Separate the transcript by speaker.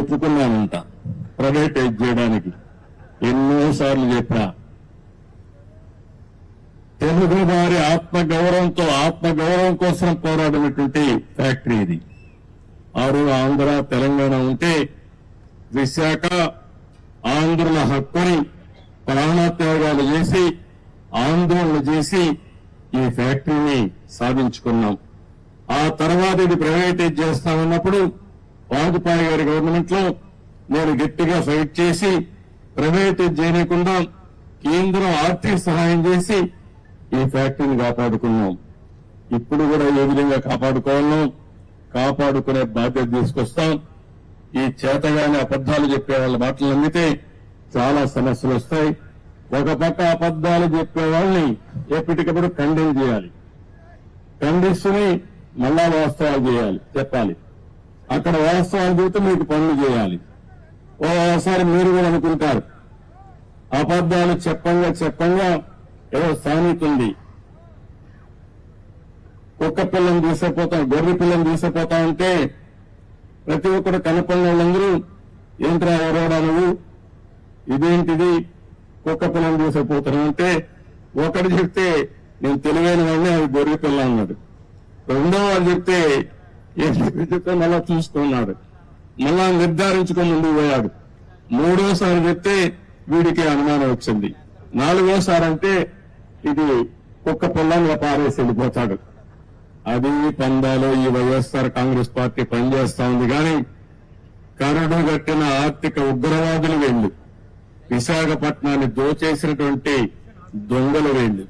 Speaker 1: ఒప్పుకున్నానంట privatise చేయడానికి ఎన్నోసార్లు చెప్పినా. తెలుగు వారి ఆత్మగౌరవంతో ఆత్మగౌరవం కోసం పోరాడినటువంటి ఫ్యాక్టరీ ఇది. ఆరు ఆంధ్ర తెలంగాణ ఉంటే విశాఖ ఆంధ్రుల హక్కుని ప్రాణత్యాగాలు చేసి ఆందోళన చేసి ఈ ఫ్యాక్టరీని సాధించుకున్నాం. ఆ తర్వాత ఇది ప్రైవేటైజ్ చేస్తామన్నప్పుడు వాజపేయి గారి గవర్నమెంట్లో నేను గట్టిగా ఫైట్ చేసి ప్రైవేట్ చేయకుండా కేంద్రం ఆర్థిక సహాయం చేసి ఈ ఫ్యాక్టరీని కాపాడుకున్నాం. ఇప్పుడు కూడా ఏ విధంగా కాపాడుకోవాలో కాపాడుకునే బాధ్యత తీసుకొస్తాం. ఈ చేతగాని అబద్దాలు చెప్పే వాళ్ళ మాటలు నమ్మితే చాలా సమస్యలు వస్తాయి. ఒక పక్క అబద్దాలు చెప్పే వాళ్ళని ఎప్పటికప్పుడు ఖండన చేయాలి. ఖండిస్తుని మళ్ళా వాస్తవాలు చేయాలి చెప్పాలి. అక్కడ వ్యవస్థలు చెబితే మీకు పనులు చేయాలి. ఓసారి మీరు కూడా అనుకుంటారు. అబద్దాలు చెప్పంగా చెప్పంగా ఏదో సామెత ఉంది. కుక్క పిల్లని తీసుకుపోతాం గొర్రె పిల్లని తీసుకుపోతా ఉంటే ప్రతి ఒక్కరు కనపడిన వాళ్ళందరూ ఏంట్రా ఎవరోడా నువ్వు ఇదేంటిది? కుక్క పిల్లని తీసుకుపోతాను. అంటే ఒకడు చెప్తే నేను తెలివైన వాడిని అది గొర్రె పిల్ల అన్నాడు. రెండో వాడు చెప్తే మళ్ళా చూసుకున్నాడు మళ్ళా నిర్ధారించుకొని ముందుకు పోయాడు. మూడోసారి చెప్తే వీడికి అనుమానం వచ్చింది. నాలుగోసారి అంటే ఇది కుక్క పిల్లని పారేసి వెళ్ళిపోతాడు. అది పందాలో ఈ వైఎస్ఆర్ కాంగ్రెస్ పార్టీ పనిచేస్తా ఉంది కానీ కరడు గట్టిన ఆర్థిక ఉగ్రవాదులు వెళ్ళు. విశాఖపట్నాన్ని దోచేసినటువంటి దొంగలు వెళ్ళు.